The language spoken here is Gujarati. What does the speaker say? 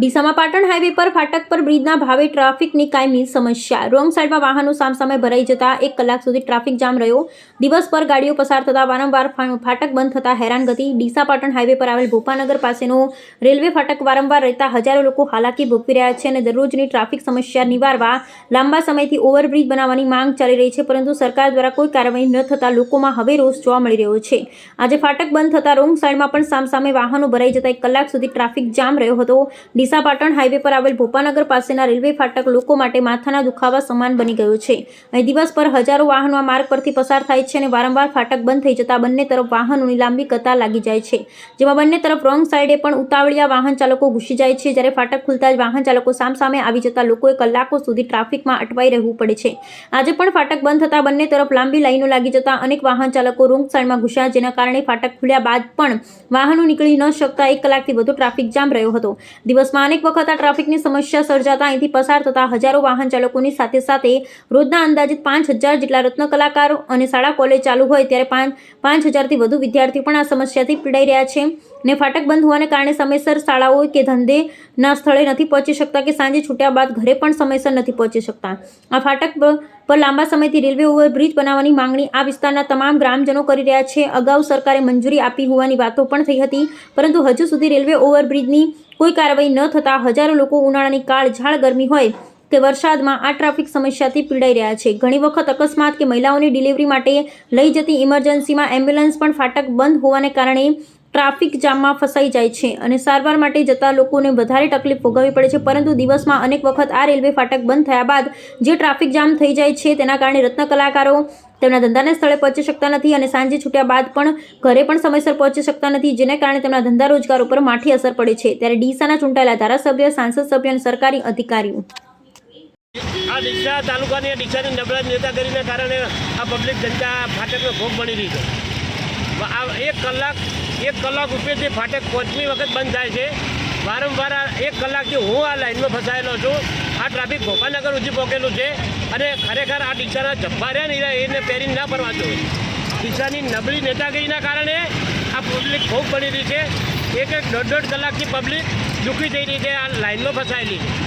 ડીસામાં પાટણ હાઈવે પર ફાટક પર બ્રિજના ભાવે ટ્રાફિકની કાયમી સમસ્યા. રોંગ સાઈડમાં વાહનો સામસામે ભરાઈ જતા એક કલાક સુધી ટ્રાફિક જામ રહ્યો. દિવસ પર ગાડીઓ પસાર થતા વારંવાર ફાટક બંધ થતા હેરાનગતિ. ડીસા પાટણ હાઈવે પર આવેલ ભોપાનગર પાસેનો રેલવે ફાટક વારંવાર રહેતા હજારો લોકો હાલાકી ભોગવી રહ્યા છે અને દરરોજની ટ્રાફિક સમસ્યા નિવારવા લાંબા સમયથી ઓવરબ્રિજ બનાવવાની માંગ ચાલી રહી છે, પરંતુ સરકાર દ્વારા કોઈ કાર્યવાહી ન થતાં લોકોમાં હવે રોષ જોવા મળી રહ્યો છે. આજે ફાટક બંધ થતાં રોંગ સાઈડમાં પણ સામસામે વાહનો ભરાઈ જતા એક કલાક સુધી ટ્રાફિક જામ રહ્યો હતો. ડીસા પાટણ હાઈવે પર આવેલ ભોપાનગર પાસેના રેલવે ફાટક લોકો માટે માથાના દુખાવા સમાન બની ગયો છે. અહીં દિવસ પર હજારો વાહનો આ માર્ગ પરથી પસાર થાય છે અને વારંવાર ફાટક બંધ થઈ જતા બંને તરફ વાહનોની લાંબી કતાર લાગી જાય છે. જેમાં બંને તરફ રોંગ સાઈડે પણ ઉતાવળિયા વાહન ચાલકો ઘૂસી જાય છે. જ્યારે ફાટક ખુલતા જ વાહન ચાલકો સામસામે આવી જતા લોકોએ કલાકો સુધી ટ્રાફિકમાં અટવાઈ રહેવું પડે છે. આજે પણ ફાટક બંધ થતા બંને તરફ લાંબી લાઈનો લાગી જતા અનેક વાહન ચાલકો રોંગ સાઈડમાં ઘૂસ્યા જેના કારણે ફાટક ખુલ્યા બાદ પણ વાહનો નીકળી ન શકતા એક કલાકથી વધુ ટ્રાફિક જામ રહ્યો હતો. દિવસમાં અનેક વખત આ ટ્રાફિકની સમસ્યા સર્જાતા અહીંથી પસાર થતા હજારો વાહન ચાલકોની સાથે સાથે રોજના અંદાજિત પાંચ હજાર જેટલા રત્ન કલાકારો અને શાળા કોલેજ ચાલુ હોય ત્યારે પાંચ પાંચ હજારથી વધુ વિદ્યાર્થીઓ પણ આ સમસ્યાથી પીડાઈ રહ્યા છે. ને ફાટક બંધ હોવાને કારણે સમયસર શાળાઓ કે ધંધેના સ્થળે નથી પહોંચી શકતા કે સાંજે છૂટ્યા બાદ ઘરે પણ સમયસર નથી પહોંચી શકતા. આ ફાટક પર લાંબા સમયથી રેલવે ઓવરબ્રિજ બનાવવાની માંગણી આ વિસ્તારના તમામ ગ્રામજનો કરી રહ્યા છે. અગાઉ સરકારે મંજૂરી આપી હોવાની વાતો પણ થઈ હતી, પરંતુ હજુ સુધી રેલવે ઓવરબ્રિજની કોઈ કાર્યવાહી ન થતાં હજારો લોકો ઉનાળાની કાળ ઝાળ ગરમી હોય કે વરસાદમાં આ ટ્રાફિક સમસ્યાથી પીડાઈ રહ્યા છે. ઘણી વખત અકસ્માત કે મહિલાઓની ડિલિવરી માટે લઈ જતી ઇમરજન્સીમાં એમ્બ્યુલન્સ પણ ફાટક બંધ હોવાને કારણે ટ્રાફિક જામમાં ફસાઈ જાય છે અને સારવાર માટે જતા લોકોને વધારે તકલીફ ભોગવવી પડે છે. પરંતુ દિવસમાં અનેક વખત આ રેલવે ફાટક બંધ થયા બાદ જે ટ્રાફિક જામ થઈ જાય છે તેના કારણે રત્ન કલાકારો તેમના ધંધાના સ્થળે પહોંચી શકતા નથી અને સાંજે છૂટ્યા બાદ પણ ઘરે પણ સમયસર પહોંચી શકતા નથી, જેને કારણે તેમના ધંધા રોજગાર ઉપર માઠી અસર પડે છે. ત્યારે ડીસાના ચૂંટાયેલા ધારાસભ્ય, સાંસદ સભ્ય અને સરકારી અધિકારીઓ. આ ડીસા તાલુકાની ડીસાની નબળા નેતાગીરીને કારણે આ પબ્લિક જનતા ફાટકનો ભોગ બની રહી છે. એક કલાક એક કલાક ઉપરથી ફાટક પાંચમી વખત બંધ થાય છે. વારંવાર એક કલાકથી હું આ લાઇનમાં ફસાયેલો છું. આ ટ્રાફિક ભોપાનગર સુધી પહોંચેલું છે અને ખરેખર આ ડીસાના જબ્બા રહ્યા ને એને પહેરીને ના ફરવા જોઈએ ડીસાની નબળી નેતાગીરીના કારણે આ પબ્લિક ખૂબ બની રહી છે. એક એક દોઢ દોઢ કલાકથી પબ્લિક દુઃખી થઈ રહી છે. આ લાઇનમાં ફસાયેલી. છે